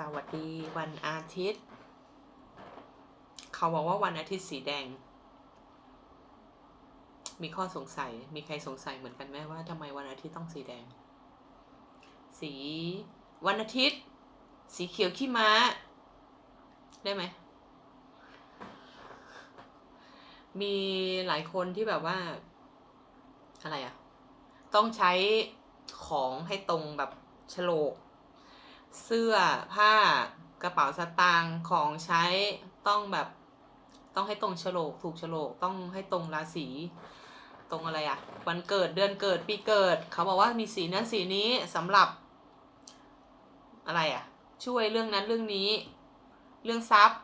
สวัสดีวันอาทิตย์ เขาบอกว่าวันอาทิตย์สีแดง มีข้อสงสัย มีใครสงสัยเหมือนกันไหมว่าทำไมวันอาทิตย์ต้องสีแดง สีวันอาทิตย์ สีเขียวขี้ม้า ได้ไหม มีหลายคนที่แบบว่า อะไรอะต้องใช้ของให้ตรงแบบโฉลก เสื้อผ้ากระเป๋าสตางค์ของใช้ต้องแบบต้องให้ตรงโฉลกถูกโฉลกต้องให้ตรงราศีตรงอะไรอะวันเกิดเดือนเกิดปีเกิด เขาบอกว่ามีสีนั้นสีนี้สำหรับอะไรอะช่วยเรื่องนั้นเรื่องนี้ เรื่องทรัพย์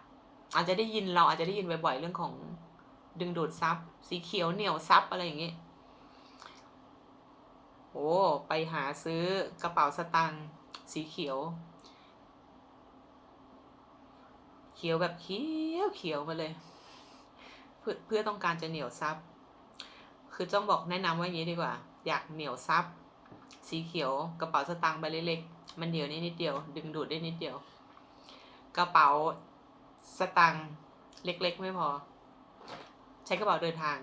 อาจจะได้ยินเราอาจจะได้ยินบ่อยๆเรื่องของดึงดูดทรัพย์ สีเขียวเหนียวทรัพย์อะไรอย่างงี้โอ้ไปหาซื้อกระเป๋าสตางค์ สีเขียว เขียวแบบเขียวเขียวมาเลย เพื่อเพื่อต้องการจะเหนียวซับ คือต้องบอกแนะนำว่าอย่างนี้ดีกว่า อยากเหนียวซับ สีเขียวกระเป๋าสตางค์ใบเล็กๆมันเหนียวนิดนิดเดียว ดึงดูดได้นิดเดียว กระเป๋าสตางค์เล็กๆ ไม่พอ ใช้กระเป๋าเดินทาง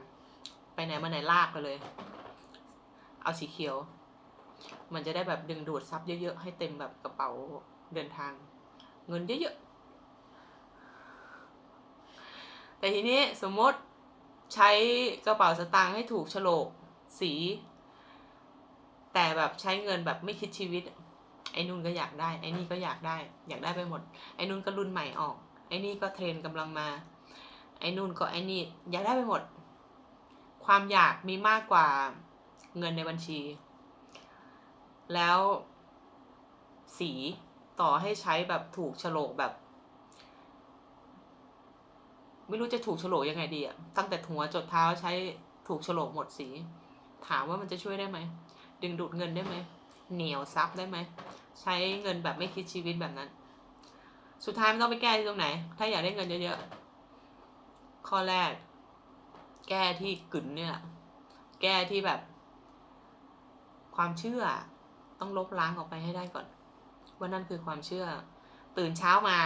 ไปไหนมาไหนลากไปเลย เอาสีเขียว มันจะได้แบบดึงดูดซับเยอะๆ ให้เต็มแบบกระเป๋าเดินทาง เงินเยอะๆ แต่ทีนี้สมมติใช้กระเป๋าสตางค์ให้ถูกโฉลกสี แต่แบบใช้เงินแบบไม่คิดชีวิต ไอ้นู่นก็อยากได้ ไอ้นี่ก็อยากได้ อยากได้ไปหมด ไอ้นู่นก็รุ่นใหม่ออก ไอ้นี่ก็เทรนกำลังมา ไอ้นู่นก็ไอ้นี่อยากได้ไปหมด ความอยากมีมากกว่าเงินในบัญชี แล้วสีต่อให้ใช้แบบถูกโฉลกแบบ ไม่รู้จะถูกโฉลกยังไงดีอะตั้งแต่หัวจดเท้าใช้ถูกโฉลกหมดสี ถามว่ามันจะช่วยได้ไหมดึงดูดเงินได้ไหมเหนียวซับได้ไหมใช้เงินแบบไม่คิดชีวิตแบบนั้น สุดท้ายมันต้องไปแก้ที่ตรงไหน ถ้าอยากได้เงินเยอะๆข้อแรก แก้ที่กึ่นเนี่ยแก้ที่แบบ ความเชื่อ ต้องลบล้างออกไปให้ได้ก่อน ว่านั่นคือความเชื่อ ตื่นเช้ามา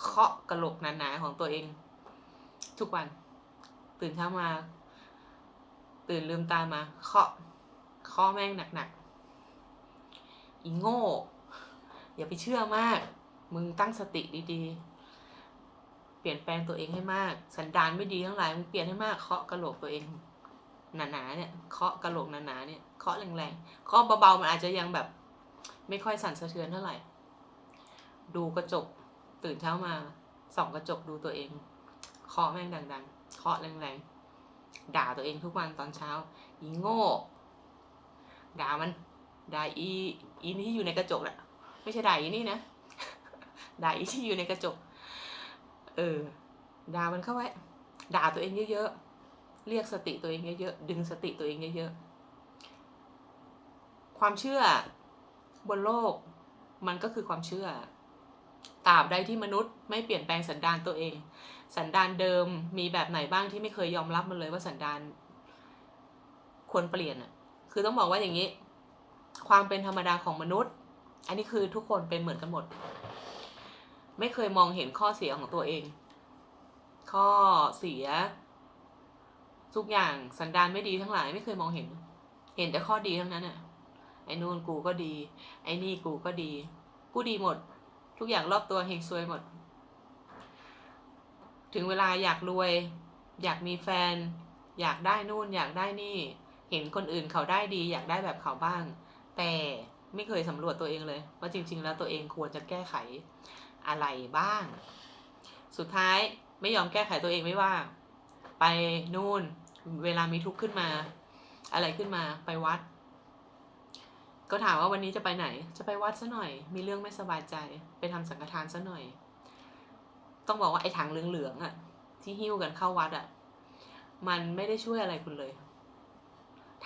เคาะกระโหลกหนาๆของตัวเอง ทุกวัน ตื่นเช้ามา ตื่นลืมตามาเคาะเคาะแม่งหนักๆอีโง่อย่าไปเชื่อมาก มึงตั้งสติดีๆ เปลี่ยนแปลงตัวเองให้มาก สันดานไม่ดีทั้งหลายมึงเปลี่ยนให้มากเคาะกระโหลกตัวเอง หนาๆเนี่ยเคาะกระโหลกหนาๆเนี่ยเคาะแรงๆเคาะเบาๆมันอาจจะยังแบบ ไม่ค่อยสั่นสะเทือนเท่าไหร่ ดูกระจกตื่นเช้ามาส่องกระจกดูตัวเองเคาะแม่งดังๆเคาะแรงๆด่าตัวเองทุกวันตอนเช้าอีโง่ด่ามันด่าอีอีนี่ที่อยู่ในกระจกแหละไม่ใช่ด่าอีนี่นะด่าอีที่อยู่ในกระจก เออด่ามันเข้าไว้ ด่าตัวเองเยอะๆ เรียกสติตัวเองเยอะๆ ดึงสติตัวเองเยอะๆ ความเชื่อบนโลกมันก็คือความเชื่อตราบใดที่มนุษย์ไม่เปลี่ยนแปลงสันดานตัวเอง สันดานเดิมมีแบบไหนบ้างที่ไม่เคยยอมรับมันเลยว่าสันดานควรเปลี่ยนอะ คือต้องบอกว่าอย่างนี้ ความเป็นธรรมดาของมนุษย์ อันนี้คือทุกคนเป็นเหมือนกันหมด ไม่เคยมองเห็นข้อเสียของตัวเอง ข้อเสีย ทุกอย่างสันดานไม่ดีทั้งหลายไม่เคยมองเห็น เห็นแต่ข้อดีทั้งนั้นอะไอ้นู่นกูก็ดี ไอ้นี่กูก็ดี กูดีหมด ทุกอย่างรอบตัวเฮงซวยหมด ถึงเวลาอยากรวย อยากมีแฟน อยากได้นู่น อยากได้นี่ เห็นคนอื่นเขาได้ดี อยากได้แบบเขาบ้าง แต่ไม่เคยสำรวจตัวเองเลย ว่าจริง ๆ แล้วตัวเองควรจะแก้ไขอะไรบ้าง สุดท้ายไม่ยอมแก้ไขตัวเองไม่ว่า ไปนู่น เวลามีทุกข์ขึ้นมา อะไรขึ้นมาไปวัด ก็ถามว่าวันนี้จะไปไหน จะไปวัดซะหน่อย มีเรื่องไม่สบายใจ ไปทำสังฆทานซะหน่อย ต้องบอกว่าไอ้ถังเหลืองๆอะ ที่หิ้วกันเข้าวัดอะ มันไม่ได้ช่วยอะไรคุณเลย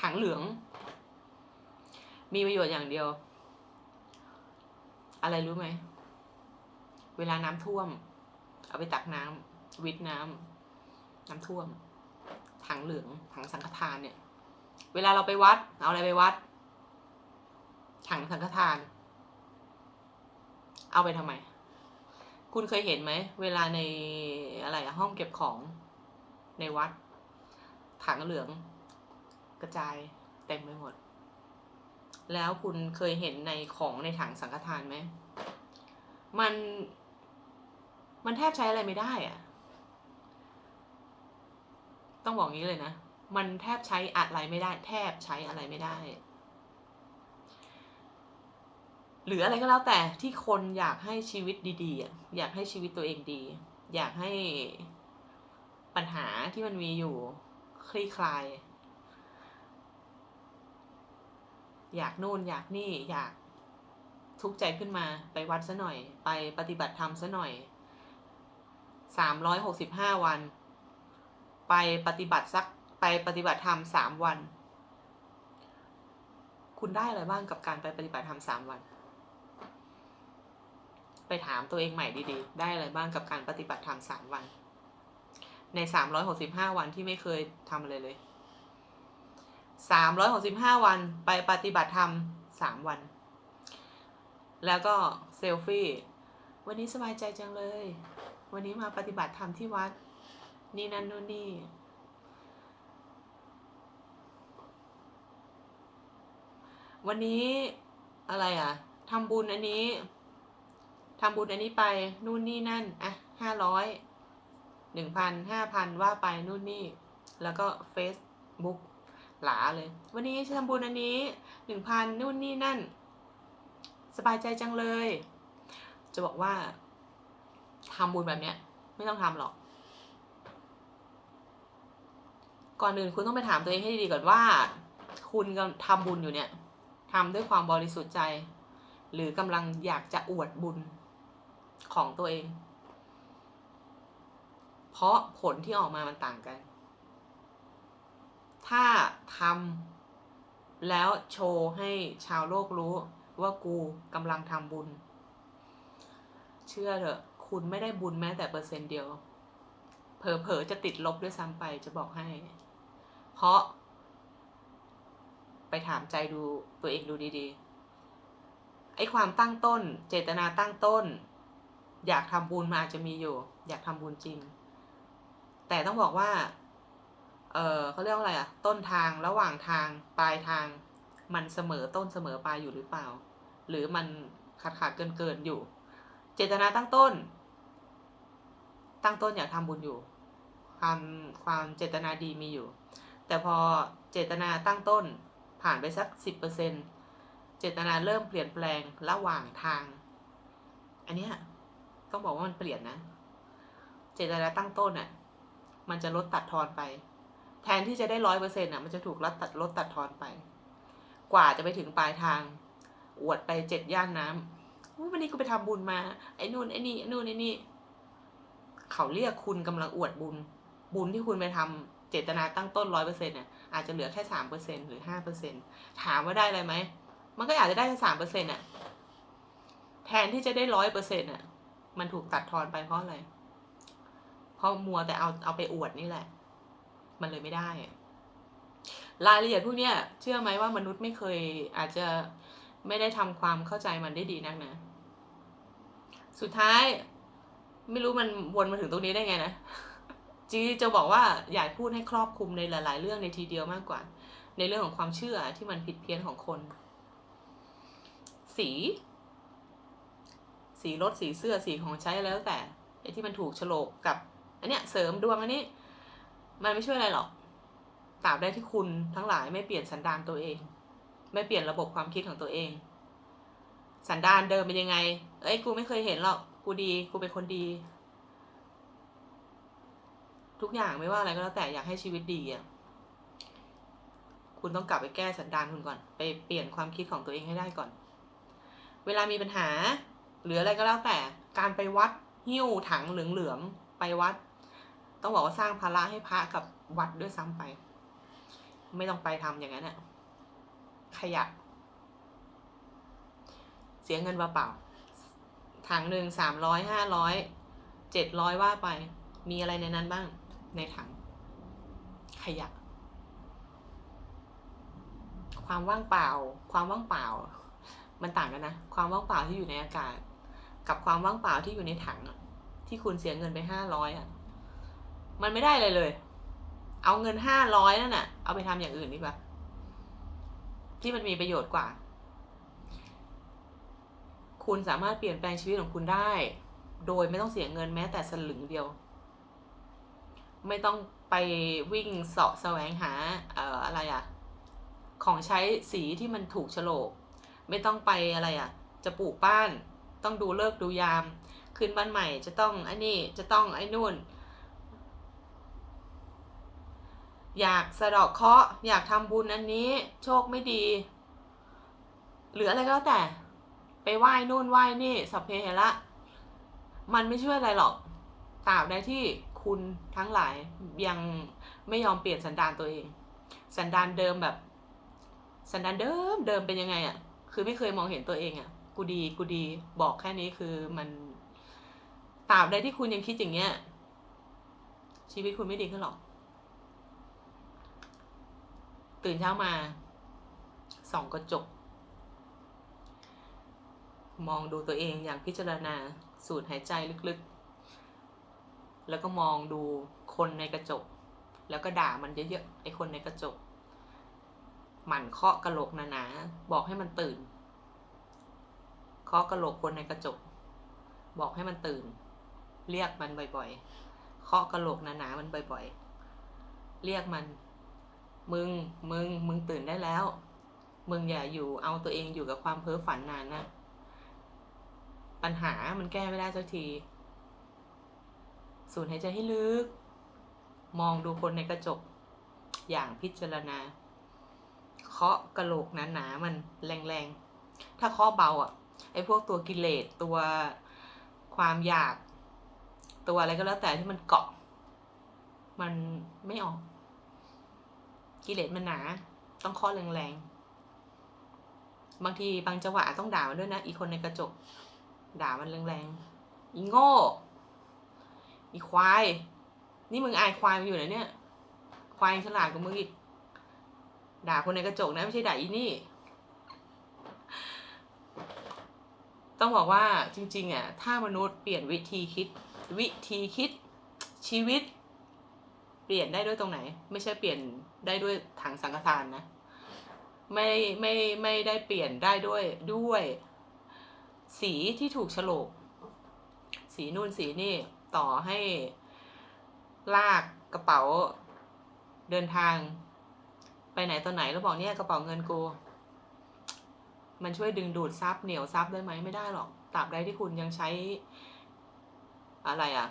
ถังเหลือง มีประโยชน์อย่างเดียว อะไรรู้ไหม เวลาน้ำท่วม เอาไปตักน้ำวิทน้ำ น้ำท่วม ถังเหลือง ถังสังฆทานเนี่ย เวลาเราไปวัด เอาอะไรไปวัด ถังสังฆทาน เอาไปทำไม คุณเคยเห็นไหม เวลาในอะไรอะห้องเก็บของในวัด ถังเหลือง กระจายเต็มไปหมด แล้วคุณเคยเห็นในของในถังสังฆทานไหม มัน มันแทบใช้อะไรไม่ได้อะ ต้องบอกงี้เลยนะ มันแทบใช้อะไรไม่ได้ แทบใช้อะไรไม่ได้ หรืออะไรก็แล้วแต่ที่คนอยากให้ชีวิตดีๆอะอยากให้ชีวิตตัวเองดี อยากให้ปัญหาที่มันมีอยู่คลี่คลาย อยากนู่นอยากนี่อยากทุกข์ใจขึ้นมาไปวัดซะหน่อย ไปปฏิบัติธรรมซะหน่อยสามร้อยหกสิบห้าวัน ไปปฏิบัติสักไปปฏิบัติธรรมสามวัน คุณได้อะไรบ้างกับการไปปฏิบัติธรรมสามวัน ไปถามตัวเองใหม่ดีๆ ได้อะไรบ้างกับการปฏิบัติธรรมสามวัน ในสามร้อยหกสิบห้าวันที่ไม่เคยทำอะไรเลยสามร้อยหกสิบห้าวันไปปฏิบัติธรรมสามวัน แล้วก็เซลฟี่ วันนี้สบายใจจังเลย วันนี้มาปฏิบัติธรรมที่วัด นี่นั่นนู่นนี่ วันนี้อะไรอะทำบุญอันนี้ทำบุญอันนี้ไปนู่นนี่นั่นอะห้าร้อยหนึ่งพันห้าพันว่าไปนู่นนี่ แล้วก็เฟซบุ๊กหลาเลย วันนี้ทำบุญอันนี้หนึ่งพันนู่นนี่นั่น สบายใจจังเลย จะบอกว่าทำบุญแบบเนี้ย ไม่ต้องทำหรอก ก่อนอื่นคุณต้องไปถามตัวเองให้ดีๆก่อนว่า คุณกำลังทำบุญอยู่เนี่ยทำด้วยความบริสุทธิ์ใจ หรือกำลังอยากจะอวดบุญของตัวเอง เพราะผลที่ออกมามันต่างกัน ถ้าทำแล้วโชว์ให้ชาวโลกรู้ว่ากูกำลังทำบุญ เชื่อเถอะ คุณไม่ได้บุญแม้แต่เปอร์เซ็นต์เดียวเผลอๆจะติดลบด้วยซ้ำไปจะบอกให้ เพราะ ไปถามใจดูตัวเองดูดีๆ ไอ้ความตั้งต้น เจตนาตั้งต้น อยากทำบุญมาอาจจะมีอยู่ อยากทำบุญจริง แต่ต้องบอกว่า เออเขาเรียกว่าอะไรอะต้นทางระหว่างทางปลายทาง มันเสมอต้นเสมอปลายอยู่หรือเปล่า หรือมันขาดขาดเกินเกินอยู่ เจตนาตั้งต้น ตั้งต้นอยากทำบุญอยู่ความความเจตนาดีมีอยู่ แต่พอเจตนาตั้งต้นผ่านไปสักสิบเปอร์เซ็นเจตนาเริ่มเปลี่ยนแปลงระหว่างทาง อันนี้ต้องบอกว่ามันเปลี่ยนนะ เจตนาตั้งต้นอะ มันจะลดตัดทอนไป แทนที่จะได้ร้อยเปอร์เซ็นต์อะ มันจะถูกลดตัดลดตัดทอนไป กว่าจะไปถึงปลายทาง อวดไปเจ็ดย่านน้ำวันนี้กูไปทำบุญมา ไอ้นู่นไอ้นี่ไอ้นู่นไอ้นี่ เขาเรียกคุณกำลังอวดบุญ บุญที่คุณไปทำ เจตนาตั้งต้นร้อยเปอร์เซ็นต์เนี่ยอาจจะเหลือแค่สามเปอร์เซ็นต์หรือห้าเปอร์เซ็นต์ถามว่าได้อะไรไหม มันก็อาจจะได้แค่สามเปอร์เซ็นต์อะแทนที่จะได้ร้อยเปอร์เซ็นต์อะมันถูกตัดทอนไปเพราะอะไร เพราะมัวแต่เอาเอาไปอวดนี่แหละ มันเลยไม่ได้ รายละเอียดพวกเนี้ยเชื่อไหมว่ามนุษย์ไม่เคยอาจจะไม่ได้ทำความเข้าใจมันได้ดีนักนะ สุดท้าย ไม่รู้มันวนมาถึงตรงนี้ได้ไงนะ จีจะบอกว่าอยากพูดให้ครอบคลุมในหลาย ๆ เรื่องในทีเดียวมากกว่า ในเรื่องของความเชื่อที่มันผิดเพี้ยนของคน สี สีรถสีเสื้อสีของใช้แล้วแต่ไอ้ที่มันถูกฉลกกับ อันเนี้ยเสริมดวงอันนี้ มันไม่ช่วยอะไรหรอกตราบได้ที่คุณทั้งหลายไม่เปลี่ยนสันดานตัวเอง ไม่เปลี่ยนระบบความคิดของตัวเอง สันดานเดิมเป็นยังไง เอ้ยกูไม่เคยเห็นหรอกกูดีกูเป็นคนดี ทุกอย่างไม่ว่าอะไรก็แล้วแต่อยากให้ชีวิตดีอะคุณต้องกลับไปแก้สันดานคุณก่อน ไปเปลี่ยนความคิดของตัวเองให้ได้ก่อน เวลามีปัญหา หรืออะไรก็แล้วแต่การไปวัดหิ้วถังเหลืองๆไปวัด ต้องบอกว่าสร้างภาระให้พระกับวัดด้วยซ้ำไป ไม่ต้องไปทำอย่างนั้นอะขยะ เสียเงินเปล่าๆถังหนึ่งสามร้อยห้าร้อยเจ็ดร้อยว่าไป มีอะไรในนั้นบ้าง ในถัง ขยะ ความว่างเปล่า ความว่างเปล่า มันต่างกันนะ ความว่างเปล่าที่อยู่ในอากาศ กับความว่างเปล่าที่อยู่ในถังที่คุณเสียเงินไปห้าร้อยอะ มันไม่ได้เลยเลย เอาเงินห้าร้อยนั่นน่ะ เอาไปทำอย่างอื่นดีกว่า ที่มันมีประโยชน์กว่า คุณสามารถเปลี่ยนแปลงชีวิตของคุณได้ โดยไม่ต้องเสียเงินแม้แต่สลึงเดียว ไม่ต้องไปวิ่งเสาะแสวงหาเอ่ออะไรอะของใช้สีที่มันถูกโฉลก ไม่ต้องไปอะไรอะจะปลูกบ้าน ต้องดูเลิกดูยาม ขึ้นบ้านใหม่จะต้องไอ้นี่จะต้องไอ้นู่น อยากสะดอกเคราะห์อยากทำบุญอันนี้โชคไม่ดี หรืออะไรก็แล้วแต่ไปไหว้นู่นไหว้นี่สัพเพเหระมันไม่ช่วยอะไรหรอกตราบใดที่ คุณทั้งหลายยังไม่ยอมเปลี่ยนสันดานตัวเอง สันดานเดิมแบบ สันดานเดิมเดิมเป็นยังไงอะ่ะ คือไม่เคยมองเห็นตัวเองอะ่ะ กูดีกูดีบอกแค่นี้คือมันตราบใดที่คุณยังคิดอย่างเงี้ย ชีวิตคุณไม่ดีขึ้นหรอก ตื่นเช้ามาส่องกระจก มองดูตัวเองอย่างพิจารณาสูดหายใจลึกๆ แล้วก็มองดูคนในกระจก แล้วก็ด่ามันเยอะๆไอ้คนในกระจก หมั่นเคาะกระโหลกหนาๆบอกให้มันตื่น เคาะกระโหลกคนในกระจก บอกให้มันตื่น เรียกมันบ่อยๆ เคาะกระโหลกหนาๆมันบ่อยๆ เรียกมัน มึง มึง มึงตื่นได้แล้ว มึงอย่าอยู่เอาตัวเองอยู่กับความเพ้อฝันนานนะ ปัญหามันแก้ไม่ได้สักที สูดหายใจให้ลึก มองดูคนในกระจก อย่างพิจารณา เคาะกระโหลกหนาๆมันแรงๆ ถ้าเคาะเบาอะ ไอ้พวกตัวกิเลสตัวความอยาก ตัวอะไรก็แล้วแต่ที่มันเกาะ มันไม่ออก กิเลสมันหนา ต้องเคาะแรงๆ บางทีบางจังหวะต้องด่ามันด้วยนะ อีกคนในกระจก ด่ามันแรงๆอีโง่ อีควาย นี่มึงอายควายมาอยู่นะเนี่ย ควายฉลาดกว่ามึงอีก ด่าคนในกระจกนะไม่ใช่ด่าอีนี่ ต้องบอกว่าจริงๆอะถ้ามนุษย์เปลี่ยนวิธีคิด วิธีคิดชีวิต เปลี่ยนได้ด้วยตรงไหน ไม่ใช่เปลี่ยนได้ด้วยถังสังฆทานนะ ไม่ไม่ไม่ได้เปลี่ยนได้ด้วยด้วย สีที่ถูกฉลก สีนู่นสีนี่ ต่อให้ลากกระเป๋าเดินทาง ไปไหนตอนไหนแล้วบอกเนี่ยกระเป๋าเงินกู มันช่วยดึงดูดซับเหนียวซับได้ไหมไม่ได้หรอกตราบใดที่คุณยังใช้อะไรอะ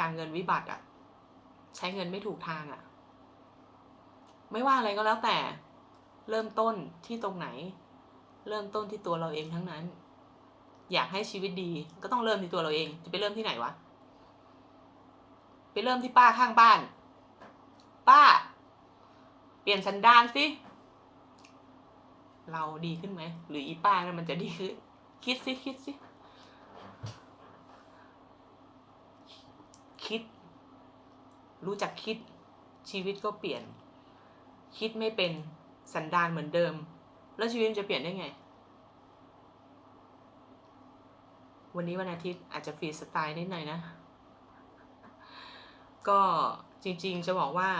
การเงินวิบัติอะใช้เงินไม่ถูกทางอะ ไม่ว่าอะไรก็แล้วแต่ เริ่มต้นที่ตรงไหน เริ่มต้นที่ตัวเราเองทั้งนั้น อยากให้ชีวิตดี ก็ต้องเริ่มที่ตัวเราเอง จะไปเริ่มที่ไหนวะ ไปเริ่มที่ป้าข้างบ้าน ป้า เปลี่ยนสันดานสิ เราดีขึ้นไหม หรืออีป้านั้นมันจะดีขึ้น คิดสิ คิดสิ คิด รู้จักคิด ชีวิตก็เปลี่ยน คิดไม่เป็นสันดานเหมือนเดิม แล้วชีวิตจะเปลี่ยนได้ไง วันนี้วันอาทิตย์อาจจะฟรีสไตล์นิดหน่อยนะ ก็จริงๆจะบอกว่า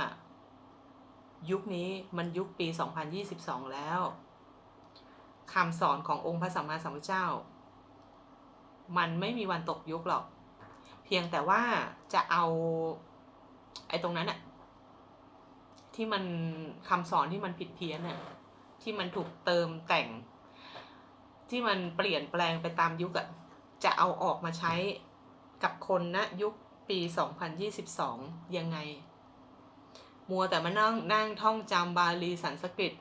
ยุคนี้มันยุคปี 2022 แล้วคำสอนขององค์พระสัมมาสัมพุทธเจ้า มันไม่มีวันตกยุคหรอก เพียงแต่ว่าจะเอาไอ้ตรงนั้นอะที่มันคำสอนที่มันผิดเพี้ยนอะที่มันถูกเติมแต่ง ที่มันเปลี่ยนแปลงไปตามยุคอะ จะเอาออกมาใช้กับคนณนะยุคปี 2022 ยังไง มัวแต่มานั่งนั่งท่องจำบาลีสันสกฤต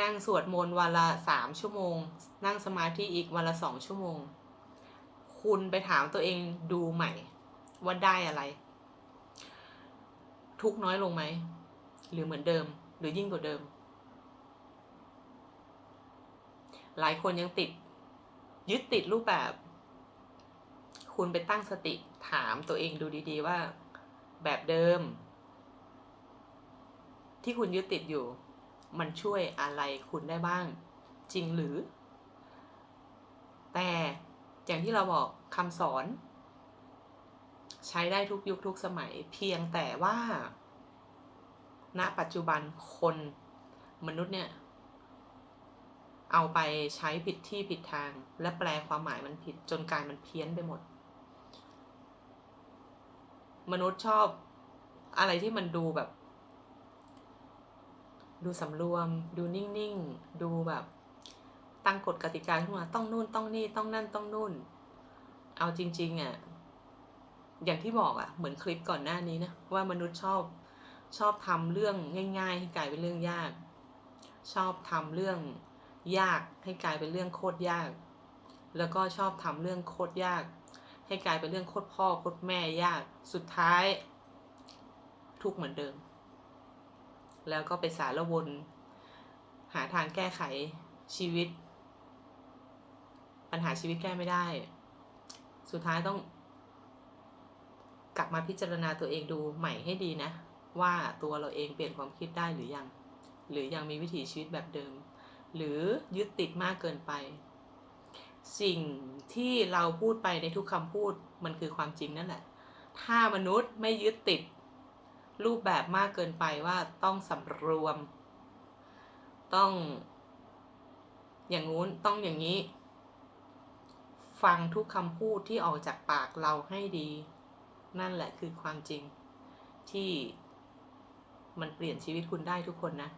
นั่งสวดมนต์วันละสามชั่วโมง นั่งสมาธิอีกวันละสองชั่วโมง คุณไปถามตัวเองดูใหม่ ว่าได้อะไร ทุกน้อยลงไหม หรือเหมือนเดิม หรือยิ่งกว่าเดิม หลายคนยังติด ยึดติดรูปแบบ คุณไปตั้งสติถามตัวเองดูดี ๆ ว่า แบบเดิม ที่คุณยึดติดอยู่ มันช่วยอะไรคุณได้บ้าง จริงหรือ แต่อย่างที่เราบอกคำสอน ใช้ได้ทุกยุคทุกสมัย เพียงแต่ว่า ณปัจจุบันคนมนุษย์เนี่ย เอาไปใช้ผิดที่ผิดทาง และแปลความหมายมันผิดจนกลายมันเพี้ยนไปหมด มนุษย์ชอบอะไรที่มันดูแบบ ดูสำรวม ดูนิ่งๆ ดูแบบ ตั้งกฎกติกาขึ้นมาต้องนู่นต้องนี่ต้องนั่นต้องนู่น เอาจริงๆอะอย่างที่บอกอะเหมือนคลิปก่อนหน้านี้นะว่ามนุษย์ชอบชอบทำเรื่องง่าย ๆ ให้กลายเป็นเรื่องยาก ชอบทำเรื่อง ยากให้กลายเป็นเรื่องโคตรยาก แล้วก็ชอบทำเรื่องโคตรยาก ให้กลายเป็นเรื่องโคตรพ่อโคตรแม่ยาก สุดท้าย ทุกเหมือนเดิม แล้วก็ไปสารวน หาทางแก้ไขชีวิต ปัญหาชีวิตแก้ไม่ได้ สุดท้ายต้อง กลับมาพิจารณาตัวเองดูใหม่ให้ดีนะ ว่าตัวเราเองเปลี่ยนความคิดได้หรือยัง หรือยังมีวิถีชีวิตแบบเดิม หรือยึดติดมากเกินไป สิ่งที่เราพูดไปในทุกคำพูดมันคือความจริงนั่นแหละ ถ้ามนุษย์ไม่ยึดติดรูปแบบมากเกินไปว่าต้องสำรวม ต้อง อย่างงู้นต้องอย่างนี้ ฟังทุกคำพูดที่ออกจากปากเราให้ดี นั่นแหละคือความจริงที่มันเปลี่ยนชีวิตคุณได้ทุกคนนะ